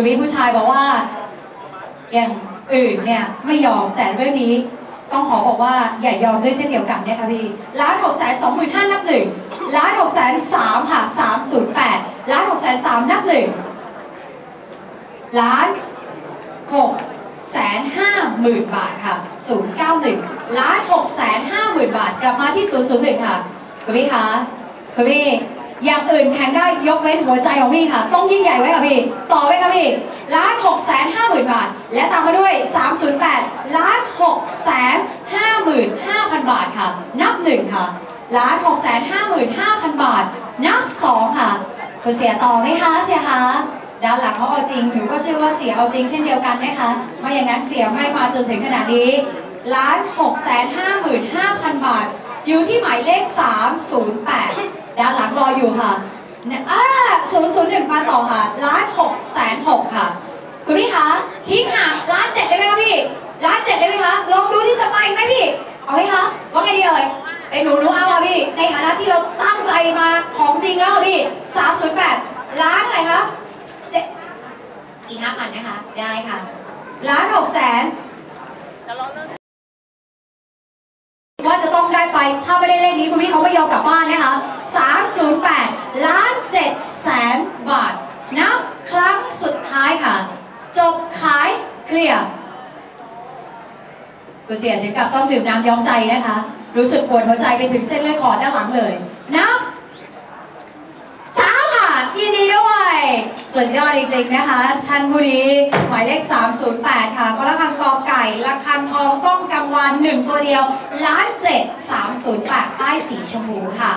คุณพี่ผู้ชายบอกว่า อย่างอื่นเนี่ยไม่ยอมแต่เรื่องนี้ต้องขอบอกว่าอย่ายอมด้วยเช่นเดียวกันนะคะพี่ล้านหกแสนสองหมื่นห้านับหนึ่งล้านหกแสนสามค่ะสามศูนย์แปดล้านหกแสนสามนับหนึ่งล้านหกแสนห้าหมื่นบาทค่ะศูนย์เก้าหนึ่งล้านหกแสนห้าหมื่นบาท กลับมาที่ศูนย์ศูนย์หนึ่งค่ะคุณพี่คะคุณพี่ อย่างอื่นแข่งได้ยกเว้นหัวใจของพี่ค่ะ ต้องยิ่งใหญ่ไว้ค่ะพี่ ต่อไว้ค่ะพี่ล้านหกแสนห้าหมื่นบาท และตามมาด้วย 308ล้านหกแสนห้าหมื่นห้าพันบาทค่ะ นับหนึ่งค่ะล้านหกแสนห้าหมื่นห้าพันบาท นับสองค่ะคุณเสียต่อไหมคะเสียคะด้านหลังเขาเอาจริงหนูก็เชื่อว่าเสียเอาจริงเช่นเดียวกันนะคะไม่อย่างนั้นเสียไม่มาจนถึงขนาดนี้ล้านหกแสนห้าหมื่นห้าพันบาท อยู่ที่หมายเลข 308 ด้านหลังรออยู่ค่ะเนี่ยอ่า001 มาต่อค่ะล้านหกแสนหกค่ะ คุณพี่คะทิ้งห่างล้านเจ็ดได้ไหมคะพี่ล้านเจ็ดได้ไหมคะลองดูที่จะไปอีกไหมพี่ เอาไหมคะว่าไงดีเอ่ยไอ้หนูหนูเอาอะพี่ ในฐานะที่เราตั้งใจมาของจริงแล้วค่ะพี่308 ล้านอะไรคะเจ็ดอีกห้าพันนะคะ ได้ค่ะล้านหกแสน ได้ไป ถ้าไม่ได้เลขนี้คุณพี่เขาไม่ยอมกลับบ้านนะคะ 308 ล้าน7แสนบาท นับครั้งสุดท้ายค่ะ จบขายเคลียร์กูเสียถึงกับต้องดื่มน้ำย้อมใจนะคะ รู้สึกปวดหัวใจไปถึงเส้นเลือดขอดด้านหลังเลย นับสามค่ะยินดีด้วย สุดยอดจริงๆนะคะ ท่านผู้นี้หมายเลข 308 ค่ะก็ระคังกอไก่ระคังทองก้องกังวานหนึ่งตัวเดียวล้านเจ็ด308ป้ายสีชมพูค่ะ